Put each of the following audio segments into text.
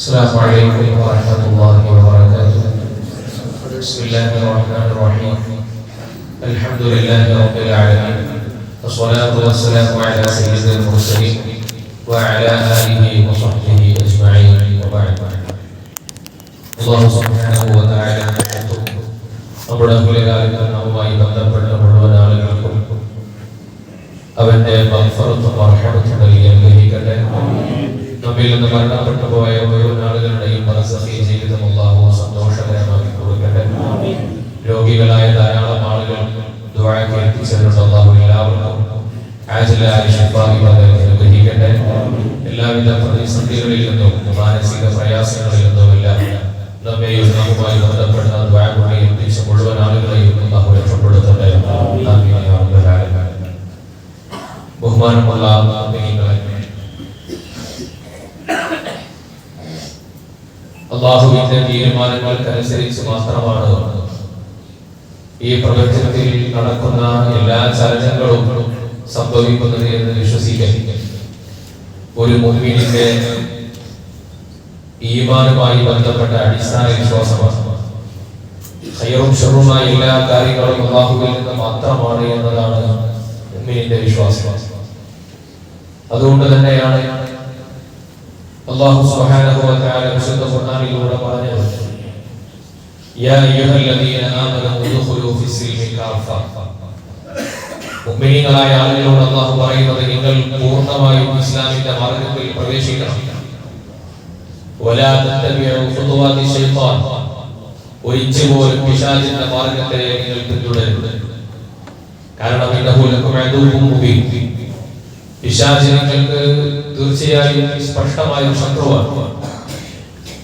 السلام عليكم ورحمة الله وبركاته بسم الله الرحمن الرحيم الحمد لله رب العالمين والصلاة والسلام على سيد المرسلين وعلى آله وصحبه أجمعين وبعد الله سبحانه وتعالى നമ്മുടെ കുലകാലങ്ങളുമായി ബന്ധപ്പെട്ട മുഴുവൻ ആളുകൾക്കും അവന്റെ മഗ്ഫറത്തും റഹ്മത്തും നൽകി അനുഗ്രഹിക്കട്ടെ നമ്മിൽ നിന്ന് മരണപ്പെട്ടു പോയ മുഴുവൻ ആളുകളുടെയും മനസ്സഹി ജീവിതം അള്ളാഹു സന്തോഷകരമാക്കി കൊടുക്കട്ടെ. രോഗികളായ ധാരാളം ആളുകൾ എല്ലാവിധ പ്രതിസന്ധികളിൽ നിന്നും മാനസിക പ്രയാസങ്ങളിൽ നിന്നും എല്ലാം നമ്മെയും നമ്മുമായി ബന്ധപ്പെട്ട മുഴുവൻ ആളുകളെയും രക്ഷപ്പെടുത്തട്ടെ ബഹുമാനമുള്ള അള്ളാഹുവിന്റെ തീരുമാനങ്ങൾക്കനുസരിച്ച് മാത്രമാണ് ഈ പ്രപഞ്ചത്തിൽ നടക്കുന്ന എല്ലാ ചലനങ്ങളും സംഭവിക്കുന്നത് എന്ന് വിശ്വസിക്കാൻ ഒരു മുഹീനിന്റെ ഈമാനുമായി ബന്ധപ്പെട്ട അടിസ്ഥാന വിശ്വാസമാണ്. ഹൈറും ഷെറുമായ എല്ലാ കാര്യങ്ങളും അള്ളാഹുവിൽ നിന്ന് മാത്രമാണ് എന്നതാണ് മുഅ്മിനിന്റെ വിശ്വാസം. അതുകൊണ്ട് തന്നെയാണ് അള്ളാഹു സുബ്ഹാനഹു വ തആല വിശുദ്ധ ഖുർആനിലൂടെ പറഞ്ഞു. യാ അയ്യുഹല്ലദീന ആമനൂ ഉദ്ഖുലൂ ഫിസ്സിൽമി കാഫ മുഅ്മിനീങ്ങളായ ആളുകളോട് അള്ളാഹു പറയുന്നത് നിങ്ങൾ പൂർണമായും ഇസ്ലാമിന്റെ മാർഗത്തിൽ പ്രവേശിക്കണം. വലാ തത്തബിഉ ശൈത്താൻ. ഒരിച്ചു പോലും പിശാചിന്റെ നിങ്ങൾ പിന്തുടരരുത്. കാരണം ഇന്നഹു ലക്കും മുബീൻ. പിശാച് നിങ്ങൾക്ക് തീർച്ചയായും സ്പഷ്ടമായ ഒരു ശത്രുവാണ്.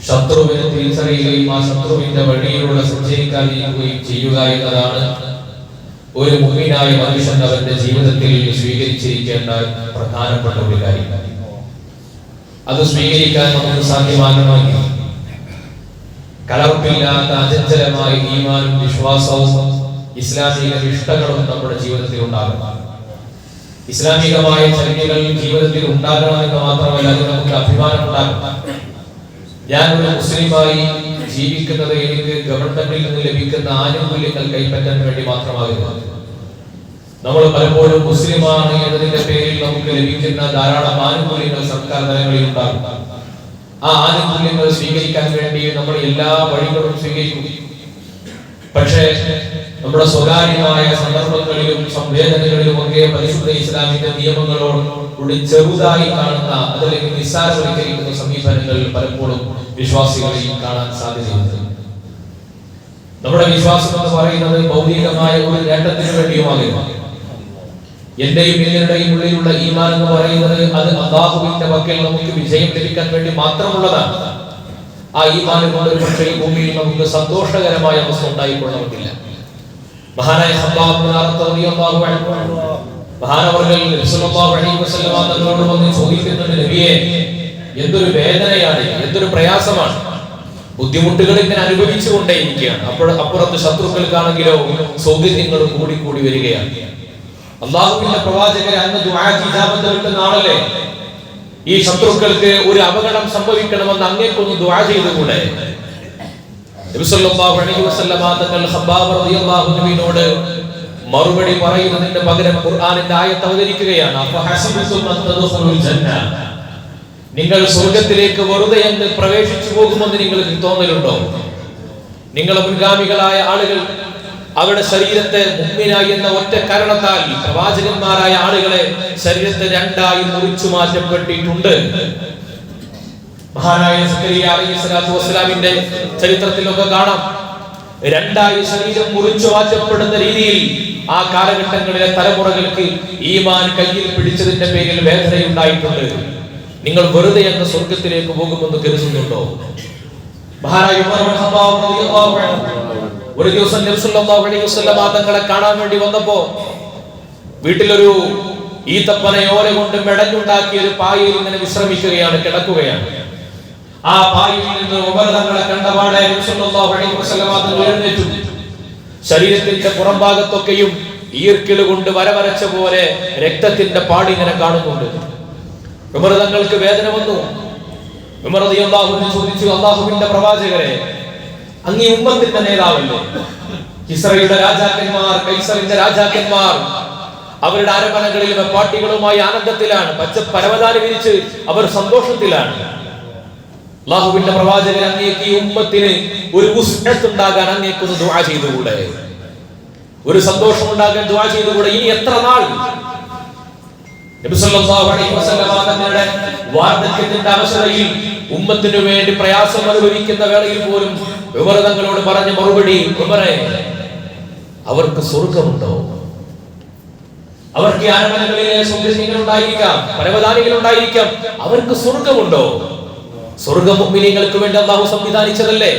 ശത്രുവിനെ തിരിച്ചറിയുകയും ആ ശത്രുവിന്റെ വഴിയിലൂടെ സഞ്ചരിക്കാതിരിക്കുകയും ചെയ്യുക എന്നതാണ് ഒരു മുമ്പിനായ മനുഷ്യൻ അവന്റെ ജീവിതത്തിൽ സ്വീകരിച്ചിരിക്കേണ്ട പ്രധാനപ്പെട്ട ഒരു കാര്യം. അത് സ്വീകരിക്കാൻ നമുക്ക് സാധ്യമാകണമെങ്കിൽ കലർപ്പില്ലാത്ത അചഞ്ചലമായ ഈമാനും വിശ്വാസവും ഇസ്ലാമിക ഇഷ്ടങ്ങളും നമ്മുടെ ജീവിതത്തിൽ ഉണ്ടാകണം. ഇസ്ലാമികമായ ചര്യകൾ ജീവിതത്തിൽ ഉണ്ടാകണമെന്ന് മാത്രമല്ല അത് നമുക്ക് അഭിമാനം ഉണ്ടാകണം. ഞാൻ ഒരു മുസ്ലിമായി ജീവിക്കുന്നത് എനിക്ക് ഗവൺമെന്റിൽ നിന്ന് ലഭിക്കുന്ന ആനുകൂല്യങ്ങൾ കൈപ്പറ്റാൻ വേണ്ടി മാത്രമാകുന്നു നമ്മൾ പലപ്പോഴും മുസ്ലിമാണ് എന്നതിന്റെ പേരിൽ നമുക്ക് ലഭിക്കുന്ന ധാരാളം ആനുകൂല്യങ്ങൾ സർക്കാർ തലങ്ങളിൽ ഉണ്ടാകും. ആ ആനുകൂല്യങ്ങൾ സ്വീകരിക്കാൻ വേണ്ടി നമ്മൾ എല്ലാ വഴികളും സ്വീകരിക്കും. പക്ഷേ നമ്മുടെ സ്വകാര്യമായ സന്ദർഭങ്ങളിലും സംവേദനകളിലും ഒക്കെ പരിശുദ്ധ ഇസ്ലാമിന്റെ നിയമങ്ങളോട് കൂടി ചെറുതായി കാണുന്ന അതല്ലെങ്കിൽ നിസ്സാരവൽക്കരിക്കുന്ന സമീപനങ്ങൾ പലപ്പോഴും വിശ്വാസികളിൽ കാണാൻ സാധ്യതയുണ്ട്. നമ്മുടെ വിശ്വാസം എന്ന് പറയുന്നത് ഭൗതികമായ ഒരു നേട്ടത്തിന് വേണ്ടിയുമാകും എന്റെയും നിങ്ങളുടെയും ഉള്ളിലുള്ള ഈമാൻ എന്ന് പറയുന്നത് അത് അള്ളാഹുവിന്റെ പക്കൽ നമുക്ക് വിജയം ലഭിക്കാൻ വേണ്ടി മാത്രമുള്ളതാണ്. ആ ഈമാൻ കൊണ്ട് ഒരു പക്ഷേ ഭൂമിയിൽ നമുക്ക് സന്തോഷകരമായ അവസ്ഥ ഉണ്ടായിക്കൊള്ളണമെന്നില്ല മഹാനായ ചോദിക്കുന്നുണ്ട് നബിയെ എന്തൊരു വേദനയാണ് എന്തൊരു പ്രയാസമാണ്. ബുദ്ധിമുട്ടുകൾ ഇങ്ങനെ അനുഭവിച്ചു കൊണ്ടേയിരിക്കുകയാണ് അപ്പോൾ അപ്പുറത്ത് ശത്രുക്കൾക്കാണെങ്കിലോ സൗകര്യങ്ങൾ കൂടി കൂടി വരികയാണ്. അള്ളാഹുവിന്റെ പ്രവാചകരെ അന്ന് ദുആക്ക് ഇജാബത്ത് കിട്ടുന്ന ആളല്ലേ ഈ ശത്രുക്കൾക്ക് ഒരു അപകടം സംഭവിക്കണമെന്ന് അങ്ങേക്കൊന്ന് ദുആ ചെയ്തുകൂടെ നബി സല്ലല്ലാഹു അലൈഹി വസല്ലമ മറുപടി പറയുന്നതിന്റെ പകരം ഖുർആനിന്റെ ആയത്ത് അവതരിക്കുകയാണ്. നിങ്ങൾ സ്വർഗത്തിലേക്ക് വെറുതെ എന്ന് പ്രവേശിച്ചു പോകുമെന്ന് നിങ്ങൾക്ക് തോന്നലുണ്ടോ? നിങ്ങളെ മുൻഗാമികളായ ആളുകൾ അവരുടെ ശരീരത്തെ മുമ്പിനായി എന്ന ഒറ്റ കാരണത്താൽ പ്രവാചകന്മാരായ ആളുകളെ ശരീരത്തെ രണ്ടായി മുറിച്ചു മാറ്റപ്പെട്ടിട്ടുണ്ട്. മഹാനായ സക്കരിയ അലൈഹി സ്വലാത്തു വസ്സലാമിന്റെ ചരിത്രത്തിലൊക്കെ കാണാം. രണ്ടായി ശരീരം മുറിച്ചു മാറ്റപ്പെടുന്ന രീതിയിൽ ആ കാലഘട്ടങ്ങളിലെ തലമുറകൾക്ക് ഈമാൻ കയ്യിൽ പിടിച്ചതിന്റെ പേരിൽ വേദനയുണ്ടായിട്ടുണ്ട്. നിങ്ങൾ വെറുതെ എന്ന സ്വർഗത്തിലേക്ക് പോകുമെന്ന് കരുതുന്നുണ്ടോ? ഒരു ദിവസം തങ്ങളെ കാണാൻ വേണ്ടി വന്നപ്പോ വീട്ടിലൊരു ഈത്തപ്പനയോരെ കൊണ്ട് മെടഞ്ഞുണ്ടാക്കിയ ഒരു പായയിൽ ഇങ്ങനെ വിശ്രമിക്കുകയാണ് കിടക്കുകയാണ്. ആ പായിൽ നിന്ന് ഉപകരണങ്ങളെ കണ്ടപാടെ എഴുന്നേറ്റു ശരീരത്തിന്റെ പുറംഭാഗത്തൊക്കെയും ഈർക്കിൾ കൊണ്ട് വരവരച്ച പോലെ രക്തത്തിന്റെ പാടി ഇങ്ങനെ കാണുന്നുണ്ട് വിമൃതങ്ങൾക്ക് വേദന വന്നു. റളിയല്ലാഹു അൻഹു ചോദിച്ചു അള്ളാഹുവിന്റെ പ്രവാചകരെ അങ്ങീ ഉമ്മത്തിന്റെ നേതാവല്ലേ? കിസ്രയുടെ രാജാക്കന്മാർ കൈസറിന്റെ രാജാക്കന്മാർ അവരുടെ അരമനകളിൽ വെപ്പാട്ടികളുമായി ആനന്ദത്തിലാണ് പച്ച പരവതാനി വിരിച്ച് അവർ സന്തോഷത്തിലാണ്. അള്ളാഹുവിന്റെ പ്രവാചകൻ അങ്ങേക്ക് ഈ ഉമ്മത്തിന് ഒരു ഉണ്ടാകാൻ അങ്ങേക്കൊന്ന് ദുആ ചെയ്തുകൂടെ? ഒരു സന്തോഷം ഉണ്ടാകാൻ ദുആ ചെയ്തുകൂടെ? ഇനി എത്ര നാൾ? തങ്ങളുടെ വാർദ്ധക്യത്തിന്റെ അവസരയിൽ ഉമ്മത്തിനു വേണ്ടി പ്രയാസം അനുഭവിക്കുന്ന വേളയിൽ പോലും ഉമർ തങ്ങളോട് പറഞ്ഞ മറുപടി ഉമറെ അവർക്ക് സ്വർഗമുണ്ടോ അവർക്ക് ആരംഭങ്ങളിലെ സൗകര്യങ്ങൾ ഉണ്ടായിരിക്കാം പരവതാനികൾ ഉണ്ടായിരിക്കാം അവർക്ക് സ്വർഗമുണ്ടോ സ്വർഗം മുഅ്മിനീങ്ങൾക്ക് വേണ്ടി അള്ളാഹു സംവിധാനിച്ചതല്ലേ?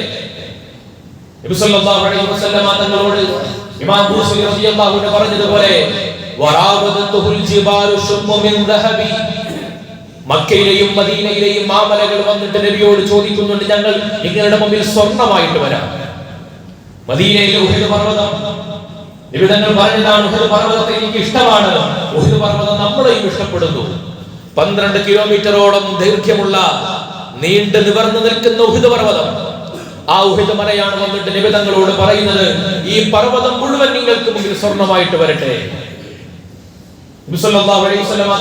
നബി സല്ലല്ലാഹു അലൈഹി വസല്ലമ തങ്ങളോട് ഇമാം പറഞ്ഞതുപോലെ മക്കയിലെയും മദീനയിലെയും മാമലകൾ വന്നിട്ട് നബിയോട് ചോദിക്കുന്നുണ്ട് ഞങ്ങൾ നിങ്ങളുടെ മുമ്പിൽ സ്വർണമായിട്ട് വരാം. മദീനയിലെ ഉഹദ് പർവതം. നബി തങ്ങൾ പറഞ്ഞതാണ് ഉഹദ് പർവതത്തെ എനിക്ക് ഇഷ്ടമാണ്. ഉഹദ് പർവതം നമ്മളെയും ഇഷ്ടപ്പെടുന്നു. പന്ത്രണ്ട് കിലോമീറ്ററോളം ദൈർഘ്യമുള്ള നീണ്ടു നിവർന്നു നിൽക്കുന്ന ഉഹിദ് പർവതം. ആ ഉഹിത മലയാണ് വന്നിട്ട് നിബിതങ്ങളോട് പറയുന്നത് ഈ പർവതം മുഴുവൻ നിങ്ങൾക്ക് മുമ്പിൽ സ്വർണമായിട്ട് വരട്ടെ.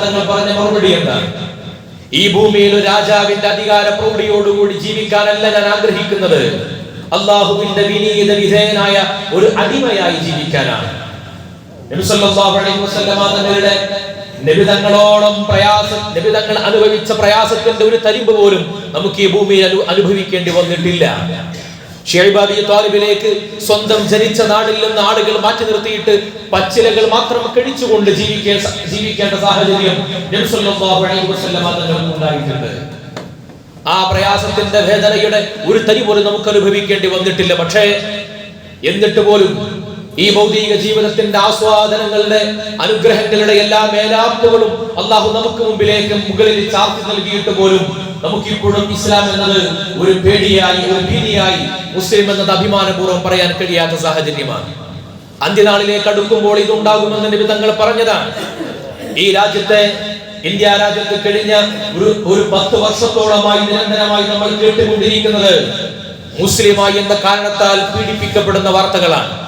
തങ്ങൾ പറഞ്ഞ മറുപടി എന്താണ്? ഈ ഭൂമിയിൽ രാജാവിന്റെ അധികാര പ്രൗഢിയോടുകൂടി ജീവിക്കാനല്ല ഞാൻ ആഗ്രഹിക്കുന്നത്. അള്ളാഹുവിന്റെ വിനീത വിധേയനായ ഒരു അടിമയായി ജീവിക്കാനാണ്. തങ്ങളുടെ നിബിതങ്ങളോളം പ്രയാസം നിബിതങ്ങൾ അനുഭവിച്ച പ്രയാസത്തിന്റെ ഒരു തരിമ്പ് പോലും നമുക്ക് ഈ ഭൂമിയിൽ അനു- അനുഭവിക്കേണ്ടി വന്നിട്ടില്ല. ഷെയ്ബാബി താലിബിലേക്ക് സ്വന്തം ജനിച്ച നാടിൽ നിന്ന് ആളുകൾ മാറ്റി നിർത്തിയിട്ട് പച്ചിലകൾ മാത്രം കഴിച്ചുകൊണ്ട് ജീവിക്കേണ്ട ജീവിക്കേണ്ട സാഹചര്യം ഉണ്ടായിട്ടുണ്ട്. ആ പ്രയാസത്തിന്റെ വേദനയുടെ ഒരു തരി പോലും നമുക്ക് അനുഭവിക്കേണ്ടി വന്നിട്ടില്ല. പക്ഷേ എന്നിട്ട് പോലും ഈ ഭൗതിക ജീവിതത്തിന്റെ ആസ്വാദനങ്ങളുടെ അനുഗ്രഹങ്ങളുടെ എല്ലാ മേലാപ്പുകളും അള്ളാഹു നമുക്ക് മുമ്പിലേക്ക് മുകളിൽ ചാർത്തി നൽകിയിട്ട് പോലും നമുക്കിപ്പോഴും ഇസ്ലാം എന്നത് ഒരു പേടിയായി ഒരു ഭീതിയായി മുസ്ലിം എന്നത് അഭിമാനപൂർവം പറയാൻ കഴിയാത്ത സാഹചര്യമാണ്. അന്ത്യനാളിലേക്ക് അടുക്കുമ്പോൾ ഇതുണ്ടാകുമെന്ന് നിബിധങ്ങൾ പറഞ്ഞതാണ്. ഈ രാജ്യത്തെ ഇന്ത്യ രാജ്യത്ത് കഴിഞ്ഞ ഒരു ഒരു പത്ത് വർഷത്തോളമായി നിരന്തരമായി നമ്മൾ കേട്ടുകൊണ്ടിരിക്കുന്നത് മുസ്ലിമായി എന്ന കാരണത്താൽ പീഡിപ്പിക്കപ്പെടുന്ന വാർത്തകളാണ്.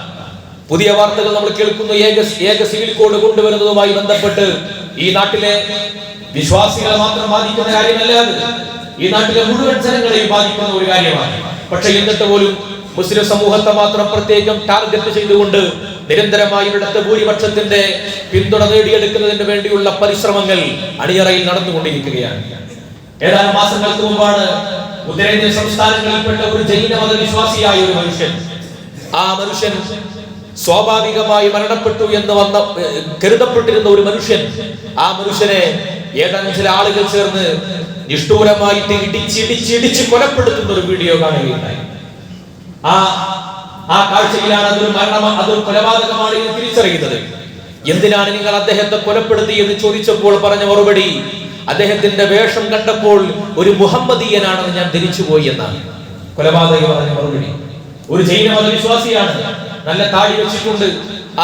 പുതിയ വാർത്തകൾ നമ്മൾ കേൾക്കുന്നു. ഏക ഏക സിവിൽ കോഡ് കൊണ്ടുവരുന്നതുമായി ബന്ധപ്പെട്ട് ഈ നാട്ടിലെ വിശ്വാസികളെ മാത്രം ബാധിക്കുന്ന കാര്യമല്ല അത്. ഈ നാട്ടിലെ മുഴുവൻ ജനങ്ങളെയും ബാധിക്കുന്ന ഒരു കാര്യമാണ്. പക്ഷെ എന്നിട്ട് പോലും മുസ്ലിം സമൂഹത്തെ മാത്രം പ്രത്യേകം ടാർഗറ്റ് ചെയ്തുകൊണ്ട് നിരന്തരമായി ഇവിടുത്തെ ഭൂരിപക്ഷത്തിന്റെ പിന്തുണ നേടിയെടുക്കുന്നതിന് വേണ്ടിയുള്ള പരിശ്രമങ്ങൾ അണിയറയിൽ നടന്നുകൊണ്ടിരിക്കുകയാണ്. ഏതാനും മാസങ്ങൾക്ക് മുമ്പാണ് ഉത്തരേന്ത്യൻ സംസ്ഥാനങ്ങളിൽപ്പെട്ട ഒരു ജൈന മതവിശ്വാസിയായ ഒരു മനുഷ്യൻ. ആ മനുഷ്യൻ സ്വാഭാവികമായി മരണപ്പെട്ടു എന്ന് വന്ന കരുതപ്പെട്ടിരുന്ന ഒരു മനുഷ്യൻ ആ മനുഷ്യനെ ഏതാനും ചില ആളുകൾ ചേർന്ന് നിഷ്ഠൂരമായിട്ട് ഇടിച്ചിടിച്ച് ഇടിച്ച് കൊലപ്പെടുത്തുന്ന ഒരു വീഡിയോ കാണുകയുണ്ടായി. ആ ആ കാഴ്ചയിലാണ് അതൊരു മരണം അതൊരു കൊലപാതകമാണ് എന്ന് തിരിച്ചറിയുന്നത്. എന്തിനാണ് നിങ്ങൾ അദ്ദേഹത്തെ കൊലപ്പെടുത്തി എന്ന് ചോദിച്ചപ്പോൾ പറഞ്ഞ മറുപടി അദ്ദേഹത്തിന്റെ വേഷം കണ്ടപ്പോൾ ഒരു മുഹമ്മദീയനാണെന്ന് ഞാൻ ധരിച്ചുപോയി എന്നാണ്. കൊലപാതക പറഞ്ഞ മറുപടി. ഒരു ജൈന മതവിശ്വാസിയാണ് നല്ല താടി വെച്ചിട്ടുണ്ട്.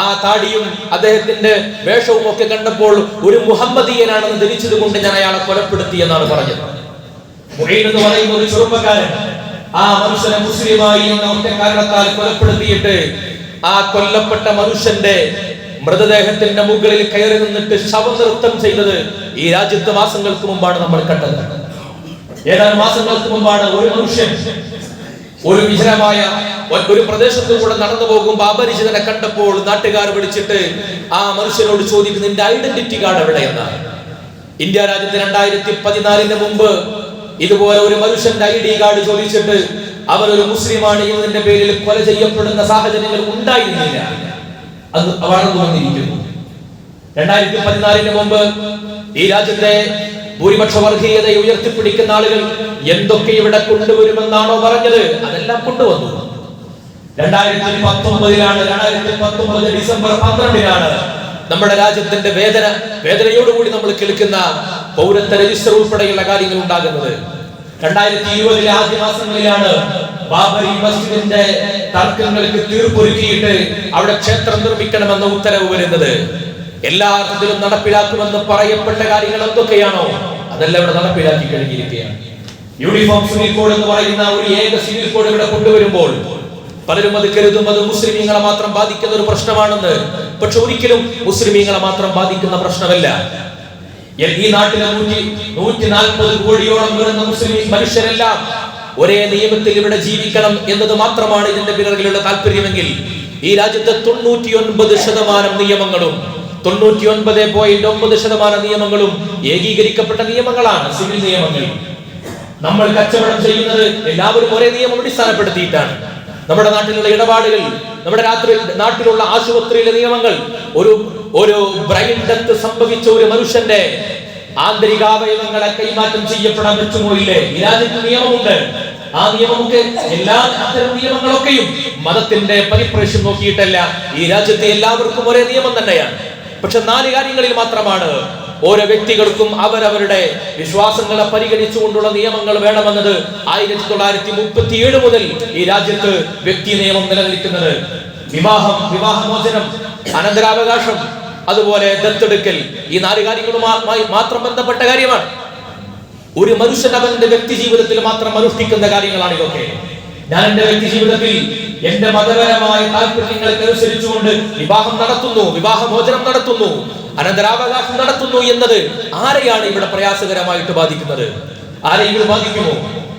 ആ താടിയും അദ്ദേഹത്തിന്റെ വേഷവും ഒക്കെ കണ്ടപ്പോൾ ഒരു മുഹമ്മദീയനാണെന്ന് ധരിച്ചത് കൊണ്ട് ഞാൻ അയാളെ കൊലപ്പെടുത്തി എന്നാണ് പറഞ്ഞത്. എന്ന് പറയുന്ന ഒരു ചെറുപ്പക്കാരൻ ആ മനുഷ്യനെ മുസ്ലിമായി എന്ന ഒറ്റ കാരണത്താൽ കൊലപ്പെടുത്തിയിട്ട് ആ കൊല്ലപ്പെട്ട മനുഷ്യന്റെ മൃതദേഹത്തിന്റെ മുകളിൽ കയറി നിന്നിട്ട് ശവനൃത്തം ചെയ്തത് ഈ രാജ്യത്ത് മാസങ്ങൾക്ക് മുമ്പാണ് നമ്മൾ കണ്ടത്. ഏതാനും മാസങ്ങൾക്ക് മുമ്പാണ് ഒരു മനുഷ്യൻ ഒരു വിജനമായ ഒരു പ്രദേശത്തു കൂടെ നടന്നു പോകുമ്പോൾ അപരിചിതനെ കണ്ടപ്പോൾ നാട്ടുകാർ വിളിച്ചിട്ട് ആ മനുഷ്യനോട് ചോദിക്കുന്ന നിന്റെ ഐഡന്റിറ്റി കാർഡ് എവിടെയെന്നാണ്? ഇന്ത്യ രാജ്യത്ത് രണ്ടായിരത്തി പതിനാലിന് മുമ്പ് ഇതുപോലെ ഒരു മനുഷ്യന്റെ ഐ ഡി കാർഡ് ചോദിച്ചിട്ട് അവർ ഒരു മുസ്ലിമാണ് എന്നതിന്റെ പേരിൽ കൊല ചെയ്യപ്പെടുന്ന സാഹചര്യങ്ങൾ ഉണ്ടായിരുന്നില്ല. അത് വളർന്നു വന്നിരിക്കുന്നു. രണ്ടായിരത്തി പതിനാലിന് മുമ്പ് ഈ രാജ്യത്തെ ഭൂരിപക്ഷ വർഗീയതയെ ഉയർത്തിപ്പിടിക്കുന്ന ആളുകൾ എന്തൊക്കെ ഇവിടെ കൊണ്ടുവരുമെന്നാണോ പറഞ്ഞത്? അതെല്ലാം കൊണ്ടുവന്നു. രണ്ടായിരത്തി പത്തൊമ്പതിലാണ് രണ്ടായിരത്തി പത്തൊമ്പത് ഡിസംബർ പന്ത്രണ്ടിനാണ് നമ്മുടെ രാജ്യത്തിന്റെ വേദന വേദനയോടുകൂടി നമ്മൾ കേൾക്കുന്ന പൗരത്വ രജിസ്റ്റർ ഉൾപ്പെടെയുള്ള കാര്യങ്ങൾ ഉണ്ടാകുന്നത്. രണ്ടായിരത്തി ഇരുപതിലെ ആദ്യ മാസങ്ങളിലാണ് ബാബരി മസ്ജിദിന്റെ തർക്കങ്ങൾക്ക് തീർപ്പൊരുക്കിയിട്ട് അവിടെ ക്ഷേത്രം നിർമ്മിക്കണമെന്ന ഉത്തരവ് വരുന്നത്. എല്ലാ അർത്ഥത്തിലും നടപ്പിലാക്കുമെന്ന് പറയപ്പെട്ട കാര്യങ്ങൾ എന്തൊക്കെയാണോ അതെല്ലാം ഇവിടെ നടപ്പിലാക്കി കഴിഞ്ഞിരിക്കുകയാണ്. യൂണിഫോം സിവിൽ കോഡ് എന്ന് പറയുന്ന ഒരു ഏക സിവിൽ കോഡ് ഇവിടെ കൊണ്ടുവരുമ്പോൾ പലരും അത് കരുതും അത് മുസ്ലിമീങ്ങളെ മാത്രം ബാധിക്കുന്ന ഒരു പ്രശ്നമാണെന്ന്. പക്ഷെ ഒരിക്കലും മുസ്ലിമീങ്ങളെ മാത്രം ബാധിക്കുന്ന പ്രശ്നമല്ല. ഈ നാട്ടിലെ നൂറ്റി നൂറ്റി നാൽപ്പത് കോടിയോളം വരുന്ന മുസ്ലിം മനുഷ്യരെല്ലാം ഒരേ നിയമത്തിൽ ഇവിടെ ജീവിക്കണം എന്നത് മാത്രമാണ് ഇതിന്റെ പിറകിലുള്ള താല്പര്യമെങ്കിൽ ഈ രാജ്യത്തെ തൊണ്ണൂറ്റി ഒൻപത് ശതമാനം നിയമങ്ങളും തൊണ്ണൂറ്റി ഒൻപത് പോയിന്റ് ഒമ്പത് ശതമാനം നിയമങ്ങളും ഏകീകരിക്കപ്പെട്ട നിയമങ്ങളാണ് സിവിൽ നിയമങ്ങൾ. നമ്മൾ കച്ചവടം ചെയ്യുന്നത് എല്ലാവരും ഒരേ നിയമം അടിസ്ഥാനപ്പെടുത്തിയിട്ടാണ്. നമ്മുടെ നാട്ടിലുള്ള ഇടപാടുകൾ നമ്മുടെ രാത്രി നാട്ടിലുള്ള ആശുപത്രിയിലെ നിയമങ്ങൾ ഒരു ഒരു ബ്രെയിൻ ഡെത്ത് സംഭവിച്ച ഒരു മനുഷ്യന്റെ ആന്തരികാവയവങ്ങളെ കൈമാറ്റം ചെയ്യപ്പെടാൻ പറ്റുമോ ഇല്ലേ? ഈ രാജ്യത്ത് നിയമമുണ്ട്. ആ നിയമമൊക്കെ എല്ലാ അത്തരം നിയമങ്ങളൊക്കെയും മതത്തിന്റെ പരിപ്രേഷ്യം നോക്കിയിട്ടല്ല. ഈ രാജ്യത്തെ എല്ലാവർക്കും ഒരേ നിയമം തന്നെയാണ്. പക്ഷെ നാല് കാര്യങ്ങളിൽ മാത്രമാണ് ഓരോ വ്യക്തികൾക്കും അവരവരുടെ വിശ്വാസങ്ങളെ പരിഗണിച്ചുകൊണ്ടുള്ള നിയമങ്ങൾ വേണമെന്നത് ആയിരത്തി തൊള്ളായിരത്തി മുപ്പത്തി ഏഴ് മുതൽ ഈ രാജ്യത്ത് വ്യക്തി നിയമം നിലനിൽക്കുന്നത്. വിവാഹം വിവാഹമോചനം അനന്തരാവകാശം അതുപോലെ ദത്തെടുക്കൽ ഈ നാല് കാര്യങ്ങളുമായി മാത്രം ബന്ധപ്പെട്ട കാര്യമാണ്. ഒരു മനുഷ്യൻ അവന്റെ വ്യക്തി ജീവിതത്തിൽ മാത്രം അനുഷ്ഠിക്കുന്ന കാര്യങ്ങളാണ് ഇതൊക്കെ ഞാൻ എന്റെ വ്യക്തി ജീവിതത്തിൽ എന്റെ മതപരമായ താല്പര്യങ്ങൾക്ക് അനുസരിച്ചുകൊണ്ട് വിവാഹം നടത്തുന്നു വിവാഹമോചനം നടത്തുന്നു അനന്തരാവകാശം നടത്തുന്നു എന്നത് ആരെയാണ് ഇവിടെ പ്രയാസകരമായിട്ട് ബാധിക്കുന്നത്? ആരെങ്കിലും ബാധിക്കുമോ?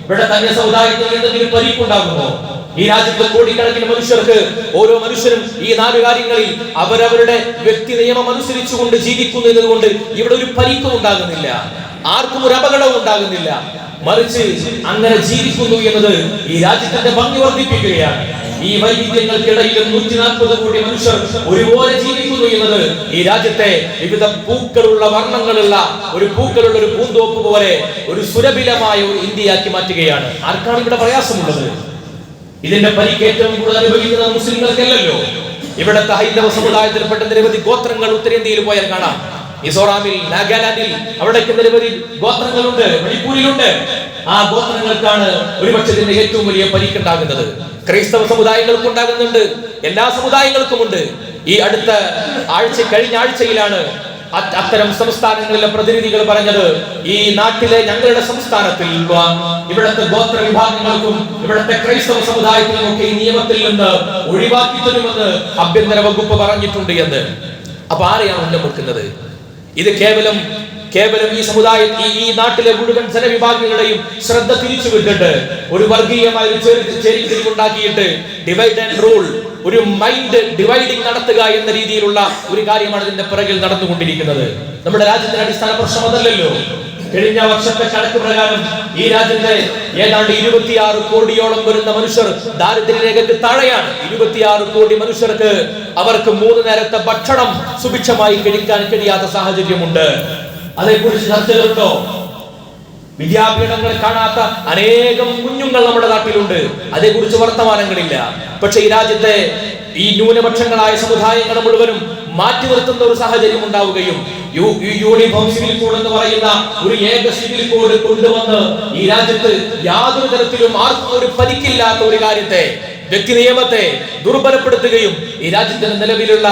ഇവിടെ തന്നെ സമുദായത്തിൽ എന്തെങ്കിലും പരിക്കുണ്ടാകുമോ? ഈ രാജ്യത്ത് കോടിക്കണക്കിന് മനുഷ്യർക്ക് ഓരോ മനുഷ്യരും ഈ നാല് കാര്യങ്ങളിൽ അവരവരുടെ വ്യക്തി നിയമം അനുസരിച്ചുകൊണ്ട് ജീവിക്കുന്നു എന്നതുകൊണ്ട് ഇവിടെ ഒരു പരിക്കും ഉണ്ടാകുന്നില്ല. ആർക്കും ഒരു അപകടവും ഉണ്ടാകുന്നില്ല. മറിച്ച് അങ്ങനെ ജീവിക്കുന്നു എന്നത് ഈ രാജ്യത്തിന്റെ ഭംഗി വർദ്ധിപ്പിക്കുകയാണ്. ഈ വൈവിധ്യങ്ങൾക്കിടയിൽ നൂറ്റി നാൽപ്പത് കോടി മനുഷ്യർ ഒരുപോലെ ജീവിക്കുന്നു എന്നത് ഈ രാജ്യത്തെ വിവിധ പൂക്കളുള്ള വർണങ്ങളുള്ള ഒരു പൂക്കളുള്ള ഒരു പൂന്തോപ്പ് പോലെ ഒരു സുരഭിലമായ ഒരു ഇന്ത്യയാക്കി മാറ്റുകയാണ്. ആർക്കാണ് ഇവിടെ പ്രയാസമുള്ളത്? ഇതിന്റെ പരിക്കേറ്റവും കൂടുതൽ അനുഭവിക്കുന്നത് മുസ്ലിങ്ങൾക്കല്ലല്ലോ. ഇവിടത്തെ ഹൈന്ദവ സമുദായത്തിൽപ്പെട്ട നിരവധി ഗോത്രങ്ങൾ ഉത്തരേന്ത്യയിൽ പോയാൽ കാണാം. മിസോറാമിൽ നാഗാലാൻഡിൽ അവിടേക്ക് നിരവധി ഗോത്രങ്ങളുണ്ട് മണിപ്പൂരിലുണ്ട്. ആ ഗോത്രങ്ങൾക്കാണ് ഒരുപക്ഷെ ഇതിന്റെ ഏറ്റവും വലിയ പരിക്കുണ്ടാകുന്നത്. ക്രൈസ്തവ സമുദായങ്ങൾക്കും ഉണ്ടാകുന്നുണ്ട് എല്ലാ സമുദായങ്ങൾക്കും ഉണ്ട് ഈ അടുത്ത ആഴ്ച കഴിഞ്ഞ ആഴ്ചയിലാണ് അത്തരം സംസ്ഥാനങ്ങളിലെ പ്രതിനിധികൾ പറഞ്ഞത് ഈ നാട്ടിലെ ഞങ്ങളുടെ സംസ്ഥാനത്തിൽ ഇവിടുത്തെ ഗോത്ര വിഭാഗങ്ങൾക്കും ഇവിടുത്തെ ക്രൈസ്തവ സമുദായത്തിനും ഒക്കെ ഈ നിയമത്തിൽ നിന്ന് ഒഴിവാക്കി തരുമെന്ന് ആഭ്യന്തര വകുപ്പ് പറഞ്ഞിട്ടുണ്ട് എന്ന്. അപ്പൊ ആരെയാണ് ഉന്നം വെക്കുന്നത്? ഇത് കേവലം കേവലം ഈ സമുദായ ഈ നാട്ടിലെ മുഴുവൻ ജനവിഭാഗങ്ങളുടെയും ശ്രദ്ധ തിരിച്ചു വിട്ടിട്ട് ഒരു വർഗീയമായ ഉണ്ടാക്കിയിട്ട് ഡിവൈഡ് ആൻഡ് റൂൾ ഒരു മൈൻഡ് ഡിവൈഡിങ് നടത്തുക എന്ന രീതിയിലുള്ള ഒരു കാര്യമാണ് ഇതിന്റെ പിറകിൽ നടന്നുകൊണ്ടിരിക്കുന്നത്. നമ്മുടെ രാജ്യത്തിന്റെ അടിസ്ഥാന പ്രശ്നം അതല്ലല്ലോ. കഴിഞ്ഞ വർഷത്തെ കണക്ക് പ്രകാരം ഈ രാജ്യത്തെ ഏതാണ്ട് ഇരുപത്തിയാറ് കോടിയോളം വരുന്ന മനുഷ്യർ ദാരിദ്ര്യരേഖയ്ക്ക് താഴെയാണ്. ഇരുപത്തിയാറ് കോടി മനുഷ്യർക്ക് അവർക്ക് മൂന്ന് നേരത്തെ ഭക്ഷണം സുഭിക്ഷമായി കഴിക്കാൻ കഴിയാത്ത സാഹചര്യമുണ്ട്. അതേക്കുറിച്ച് ചർച്ചകളുണ്ടോ? വിദ്യാപീഠങ്ങൾ കാണാത്ത അനേകം കുഞ്ഞുങ്ങൾ നമ്മുടെ നാട്ടിലുണ്ട്. അതേക്കുറിച്ച് വർത്തമാനങ്ങളില്ല. പക്ഷെ ഈ രാജ്യത്തെ ഈ ന്യൂനപക്ഷങ്ങളായ സമുദായങ്ങൾ മുഴുവനും മാറ്റി നിർത്തുന്ന ഒരു സാഹചര്യം ഉണ്ടാവുകയും യൂണിഫോം സിവിൽ കോഡ് എന്ന് പറയുന്ന ഒരു ഏക സിവിൽ കോഡ് കൊണ്ടുവന്ന് ഈ രാജ്യത്ത് യാതൊരു തരത്തിലും ആർക്കും ഒരു പരിക്കില്ലാത്ത ഒരു കാര്യത്തെ വ്യക്തി നിയമത്തെ ദുർബലപ്പെടുത്തുകയും ഈ രാജ്യത്തിന്റെ നിലവിലുള്ള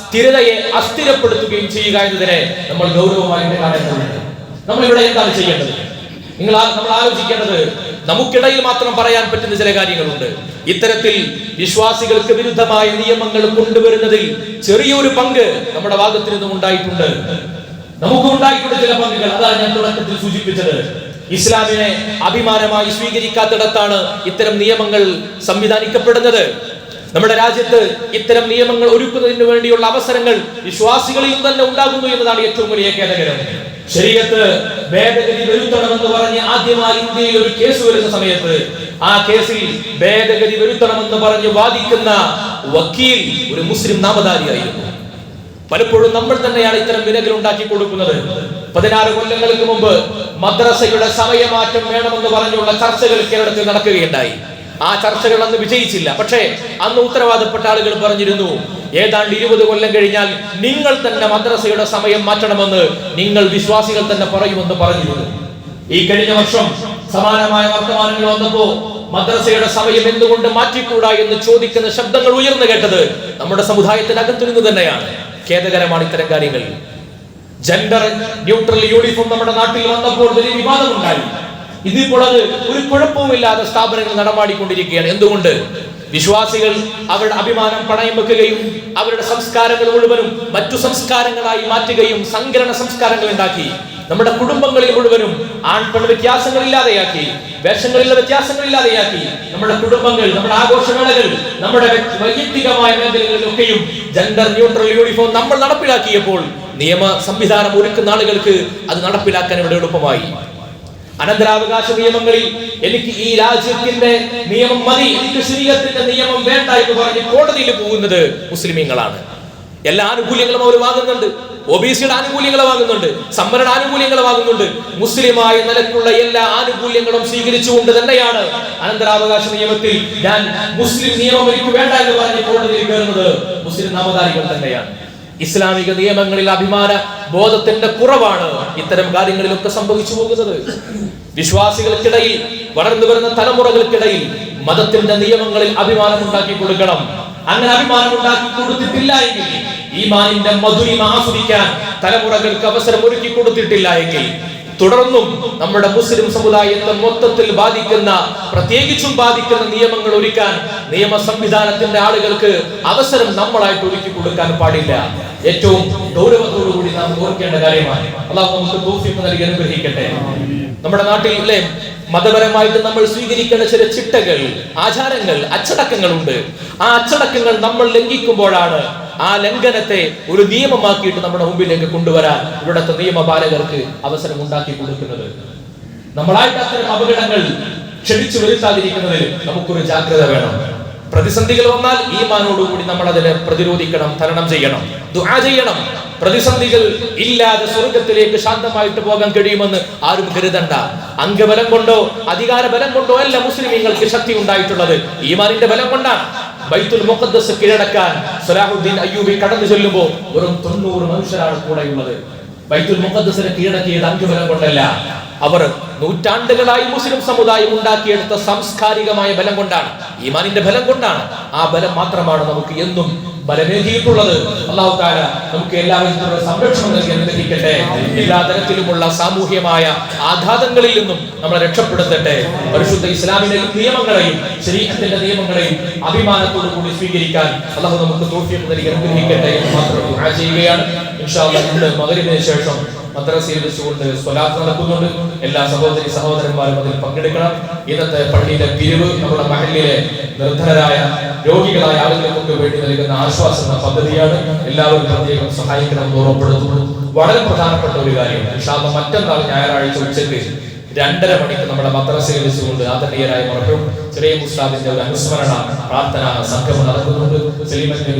സ്ഥിരതയെ അസ്ഥിരപ്പെടുത്തുകയും ചെയ്യുക എന്നതിനെ നമ്മൾ ഗൗരവമായി നമ്മൾ ഇവിടെ എന്താണ് ചെയ്യേണ്ടത്? നിങ്ങൾ നമ്മൾ ആലോചിക്കേണ്ടത് നമുക്കിടയിൽ മാത്രം പറയാൻ പറ്റുന്ന ചില കാര്യങ്ങളുണ്ട്. ഇത്തരത്തിൽ വിശ്വാസികൾക്ക് വിരുദ്ധമായ നിയമങ്ങൾ കൊണ്ടുവരുന്നതിൽ ചെറിയൊരു പങ്ക് നമ്മുടെ ഭാഗത്തു നിന്നും ഉണ്ടായിട്ടുണ്ട്. നമുക്ക് ഉണ്ടായിട്ടുണ്ട് ചില പങ്കുകൾ. അതാണ് ഞാൻ തുടക്കത്തിൽ സൂചിപ്പിച്ചത്. ഇസ്ലാമിനെ അഭിമാനമായി സ്വീകരിക്കാത്തിടത്താണ് ഇത്തരം നിയമങ്ങൾ സംവിധാനിക്കപ്പെടുന്നത്. നമ്മുടെ രാജ്യത്ത് ഇത്തരം നിയമങ്ങൾ ഒരുക്കുന്നതിന് വേണ്ടിയുള്ള അവസരങ്ങൾ വിശ്വാസികളിൽ തന്നെ ഉണ്ടാകുന്നു എന്നതാണ് ഏറ്റവും വലിയ ഖേദകരം. ശരീരത്ത് ഭേദഗതി വരുത്തണമെന്ന് പറഞ്ഞ് ആദ്യമായി ഇന്ത്യയിൽ ഒരു കേസ് വരുന്ന സമയത്ത് ആ കേസിൽ ഭേദഗതി വരുത്തണമെന്ന് പറഞ്ഞ് വാദിക്കുന്ന വക്കീൽ ഒരു മുസ്ലിം നാമധാരിയായിരുന്നു. പലപ്പോഴും നമ്മൾ തന്നെയാണ് ഇത്തരം വിനകൾ ഉണ്ടാക്കി കൊടുക്കുന്നത്. പതിനാറ് കൊല്ലങ്ങൾക്ക് മുമ്പ് മദ്രസയുടെ സമയമാറ്റം വേണമെന്ന് പറഞ്ഞുള്ള ചർച്ചകൾ കേരളത്തിൽ നടക്കുകയുണ്ടായി. ആ ചർച്ചകൾ അന്ന് വിജയിച്ചില്ല. പക്ഷേ അന്ന് ഉത്തരവാദപ്പെട്ട ആളുകൾ പറഞ്ഞിരുന്നു ഏതാണ്ട് ഇരുപത് കൊല്ലം കഴിഞ്ഞാൽ നിങ്ങൾ തന്നെ മദ്രസയുടെ സമയം മാറ്റണമെന്ന് നിങ്ങൾ വിശ്വാസികൾ തന്നെ പറയുമെന്ന് പറഞ്ഞിരുന്നു. ഈ കഴിഞ്ഞ വർഷം സമാനമായ വർത്തമാനങ്ങൾ വന്നപ്പോ മദ്രസയുടെ സമയം എന്തുകൊണ്ട് മാറ്റിക്കൂടാ എന്ന് ചോദിക്കുന്ന ശബ്ദങ്ങൾ ഉയർന്നു കേട്ടത് നമ്മുടെ സമുദായത്തിനകത്തു നിന്ന് തന്നെയാണ്. ഖേദകരമാണ് ഇത്തരം കാര്യങ്ങൾ. ജെൻഡർ ന്യൂട്രൽ യൂണിഫോം നമ്മുടെ നാട്ടിൽ വന്നപ്പോൾ വലിയ വിവാദമുണ്ടായി. ഇതിപ്പോൾ അത് ഒരു കുഴപ്പവുമില്ലാതെ സ്ഥാപനങ്ങൾ നടമാടിക്കൊണ്ടിരിക്കുകയാണ് എന്തുകൊണ്ട്? വിശ്വാസികൾ അവരുടെ അഭിമാനം പണയം വെക്കുകയും അവരുടെ സംസ്കാരങ്ങൾ മുഴുവനും മറ്റു സംസ്കാരങ്ങളായി മാറ്റുകയും സങ്കരണ സംസ്കാരങ്ങൾ ഉണ്ടാക്കി നമ്മുടെ കുടുംബങ്ങളിൽ മുഴുവനും ആൺപെൺ വ്യത്യാസങ്ങൾ ഇല്ലാതെയാക്കി വേഷങ്ങളിലെ വ്യത്യാസങ്ങൾ ഇല്ലാതെയാക്കി നമ്മുടെ കുടുംബങ്ങൾ നമ്മുടെ ആഘോഷവേളകൾ നമ്മുടെ വ്യ- വൈയക്തികമായ മേഖലകളിലൊക്കെയും ജെൻഡർ ന്യൂട്രൽ യൂണിഫോം നമ്മൾ നടപ്പിലാക്കിയപ്പോൾ നിയമ സംവിധാനം ഒരുക്കുന്ന ആളുകൾക്ക് അത് നടപ്പിലാക്കാൻ ഇവിടെ എളുപ്പമായി. അനന്തരാവകാശ നിയമങ്ങളിൽ എനിക്ക് ഈ രാജ്യത്തിന്റെ നിയമം മതി എനിക്ക് ശരീരത്തിന്റെ നിയമം വേണ്ട എന്ന് പറഞ്ഞ് കോടതിയിൽ പോകുന്നത് മുസ്ലിമീങ്ങളാണ്. എല്ലാ ആനുകൂല്യങ്ങളും അവർ വാങ്ങുന്നുണ്ട്. ഒ ബി സിയുടെ ആനുകൂല്യങ്ങൾ വാങ്ങുന്നുണ്ട്. സംവരണ ആനുകൂല്യങ്ങൾ വാങ്ങുന്നുണ്ട്. മുസ്ലിമായ നിലക്കുള്ള എല്ലാ ആനുകൂല്യങ്ങളും സ്വീകരിച്ചുകൊണ്ട് തന്നെയാണ് അനന്തരാവകാശ നിയമത്തിൽ ഞാൻ മുസ്ലിം നിയമം എനിക്ക് വേണ്ട എന്ന് പറഞ്ഞ് കോടതിയിൽ കയറുന്നത് മുസ്ലിം നാമധാരികൾ തന്നെയാണ്. ഇസ്ലാമിക നിയമങ്ങളിൽ അഭിമാന ബോധത്തിന്റെ കുറവാണ് ഇത്തരം കാര്യങ്ങളിലൊക്കെ സംഭവിച്ചു പോകുന്നത്. വിശ്വാസികൾക്കിടയിൽ വളർന്നു വരുന്ന തലമുറകൾക്കിടയിൽ മതത്തിന്റെ നിയമങ്ങളിൽ അഭിമാനം ഉണ്ടാക്കി കൊടുക്കണം. അങ്ങനെ അഭിമാനം ഉണ്ടാക്കി കൊടുത്തിട്ടില്ല എങ്കിൽ ഈമാനിന്റെ മധുരിമ ആസ്വദിക്കാൻ തലമുറകൾക്ക് അവസരം ഒരുക്കി കൊടുത്തിട്ടില്ല എങ്കിൽ തുടർന്നും നമ്മുടെ മുസ്ലിം സമുദായത്തെ മൊത്തത്തിൽ ബാധിക്കുന്ന പ്രത്യേകിച്ചും ബാധിക്കുന്ന നിയമങ്ങൾ ഒരുക്കാൻ നിയമ സംവിധാനത്തിന്റെ ആളുകൾക്ക് അവസരം നമ്മളായിട്ട് ഒരുക്കി കൊടുക്കാൻ പാടില്ല. ഏറ്റവും ഗൗരവത്തോടു കൂടി നാം ഓർക്കേണ്ട കാര്യമാണ്. അള്ളാഹു നമുക്ക് തോഫിക്ക് നൽകി അനുഗ്രഹിക്കട്ടെ. നമ്മുടെ നാട്ടിൽ അല്ലെ മതപരമായിട്ട് നമ്മൾ സ്വീകരിക്കേണ്ട ചില ചിട്ടകൾ ആചാരങ്ങൾ അച്ചടക്കങ്ങളുണ്ട്. ആ അച്ചടക്കങ്ങൾ നമ്മൾ ലംഘിക്കുമ്പോഴാണ് ആ ലംഘനത്തെ ഒരു നിയമമാക്കിയിട്ട് നമ്മുടെ മുമ്പിലേക്ക് കൊണ്ടുവരാൻ ഇവിടുത്തെ നിയമപാലകർക്ക് അവസരം ഉണ്ടാക്കി കൊടുക്കുന്നത്. നമ്മളായിട്ട് അത്തരം അപകടങ്ങൾ ക്ഷണിച്ചു വരുത്താതിരിക്കുന്നതിൽ നമുക്കൊരു ജാഗ്രത വേണം. പ്രതിസന്ധികൾ വന്നാൽ ഈമാനോടുകൂടി നമ്മൾ അതിനെ പ്രതിരോധിക്കണം തരണം ചെയ്യണം ദുആ ചെയ്യണം. പ്രതിസന്ധികൾ ഇല്ലാതെ സ്വർഗത്തിലേക്ക് ശാന്തമായിട്ട് പോകാൻ കഴിയുമെന്ന് ആരും കരുതണ്ട. അംഗബലം കൊണ്ടോ അധികാര ബലം കൊണ്ടോ അല്ല മുസ്ലിമീങ്ങൾക്ക് ശക്തി ഉണ്ടായിട്ടുള്ളത്. ഈമാനിന്റെ ബലം കൊണ്ടാണ്. ബൈത്തുൽ മുഖദ്ദസ് കീഴടക്കാൻ സലാഹുദ്ദീൻ അയ്യൂബി കടന്നു ചെല്ലുമ്പോൾ വെറും തൊണ്ണൂറ് മനുഷ്യരാണ് കൂടെയുള്ളത്. ബൈത്തുൽ മുഖദ്ദസിനെ കീഴടക്കിയത് ബലം കൊണ്ടല്ല. അവർ നൂറ്റാണ്ടുകളായി മുസ്ലിം സമുദായം ഉണ്ടാക്കിയെടുത്ത സാംസ്കാരികമായ ബലം കൊണ്ടാണ് ഈമാനിന്റെ ബലം കൊണ്ടാണ്. ആ ബലം മാത്രമാണ് നമുക്ക് എന്നും ബലമേകിയിട്ടുള്ളത് അള്ളാഹു താല നമുക്ക് എല്ലാവരും സംരക്ഷണം നൽകി അനുഗ്രഹിക്കട്ടെ. എല്ലാ തരത്തിലുമുള്ള സാമൂഹ്യമായ ആഘാതങ്ങളിൽ നിന്നും നമ്മളെ രക്ഷപ്പെടുത്തട്ടെ. പരിശുദ്ധ ഇസ്ലാമിലെ നിയമങ്ങളെയും ശരീരത്തിന്റെ നിയമങ്ങളെയും അഭിമാനത്തോടു കൂടി സ്വീകരിക്കാൻ അള്ളാഹു നമുക്ക് തോഫിയം നൽകി അനുഗ്രഹിക്കട്ടെ എന്ന് മാത്രം ചെയ്യുകയാണ്. ഇൻഷാ അല്ലാഹ് ഇന്ന് മകരിന് ശേഷം മദ്രസയിൽ വെച്ചുകൊണ്ട് സ്വലാത്ത് നടക്കുന്നുണ്ട്. എല്ലാ സഹോദരി സഹോദരന്മാരും അതിൽ പങ്കെടുക്കണം. ഇന്നത്തെ പള്ളിയിലെ പിരിവ് നമ്മുടെ മഹലിലെ നിർധനരായ രോഗികളായ ആളുകൾക്ക് വേണ്ടി നൽകുന്ന ആശ്വാസ പദ്ധതിയാണ് എല്ലാവരും പ്രത്യേകം സഹായിക്കണം എന്ന് ഓർമ്മപ്പെടുത്തുന്നു. വളരെ പ്രധാനപ്പെട്ട ഒരു കാര്യമാണ്. മറ്റന്നാൾ ഞായറാഴ്ച ഉച്ചയ്ക്ക് രണ്ടര മണിക്ക് നമ്മുടെ മദ്രസയിൽ വെച്ചുകൊണ്ട് ആദരണീയരായ മറക്കും. ചെറിയ മുസ്താദിന്റെ ഒരു അനുസ്മരണ പ്രാർത്ഥന സംഗമം നടക്കുന്നുണ്ട്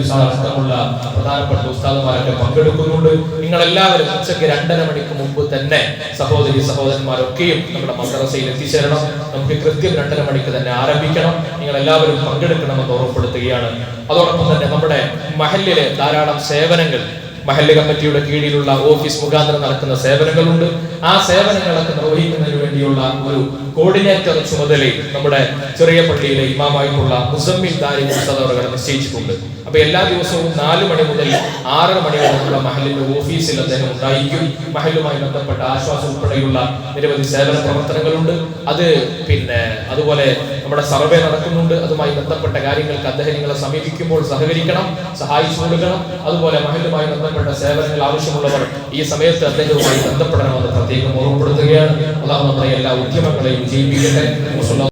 ഉസ്താദ് അടക്കമുള്ള പ്രധാനപ്പെട്ട ഉസ്താദുമാരൊക്കെ പങ്കെടുക്കുന്നുണ്ട്. നിങ്ങൾ എല്ലാവരും ഉച്ചയ്ക്ക് രണ്ടര മണിക്ക് മുമ്പ് തന്നെ സഹോദരി സഹോദരന്മാരൊക്കെയും നമ്മുടെ മദ്രസയിൽ എത്തിച്ചേരണം. നമുക്ക് കൃത്യം രണ്ടര മണിക്ക് തന്നെ ആരംഭിക്കണം. നിങ്ങൾ എല്ലാവരും പങ്കെടുക്കണമെന്ന് ഓർമ്മപ്പെടുത്തുകയാണ്. അതോടൊപ്പം തന്നെ നമ്മുടെ മഹല്ലിലെ ധാരാളം സേവനങ്ങൾ മഹല്ല് കമ്മിറ്റിയുടെ കീഴിലുള്ള ഓഫീസ് മുഖാന്തരം നടക്കുന്ന സേവനങ്ങളുണ്ട്. ആ സേവനങ്ങളൊക്കെ നിർവഹിക്കുന്നതിന് വേണ്ടിയുള്ള ഒരു കോർഡിനേറ്റർ ചുമതലയിൽ നമ്മുടെ ചെറിയ പള്ളിയിലെ ഇമാമായിട്ടുള്ള മുസമ്മിൽ ദാരി മുസ്തദ് അവർ നിശ്ചയിച്ചിട്ടുണ്ട്. അപ്പൊ എല്ലാ ദിവസവും നാല് മണി മുതൽ ആറര മണി വരെ നമ്മുടെ മഹലിന്റെ ഓഫീസിൽ അദ്ദേഹം ഉണ്ടായിരിക്കും. മഹലുമായി ബന്ധപ്പെട്ട ആശ്വാസം ഉൾപ്പെടെയുള്ള നിരവധി സേവന പ്രവർത്തനങ്ങളുണ്ട്. അത് പിന്നെ അതുപോലെ നമ്മുടെ സർവേ നടക്കുന്നുണ്ട്. അതുമായി ബന്ധപ്പെട്ട കാര്യങ്ങൾക്ക് അദ്ദേഹം നിങ്ങളെ സമീപിക്കുമ്പോൾ സഹകരിക്കണം സഹായിച്ചു കൊടുക്കണം. അതുപോലെ മഹലുമായി ബന്ധപ്പെട്ട സേവനങ്ങൾ ആവശ്യമുള്ളവർ ഈ സമയത്ത് അദ്ദേഹവുമായി ബന്ധപ്പെടണമെന്ന് പ്രത്യേകം ഓർമ്മപ്പെടുത്തുകയാണ്. അള്ളാഹു നമ്മുടെ എല്ലാ ഉദ്യമങ്ങളെയും വിജയിപ്പിക്കട്ടെ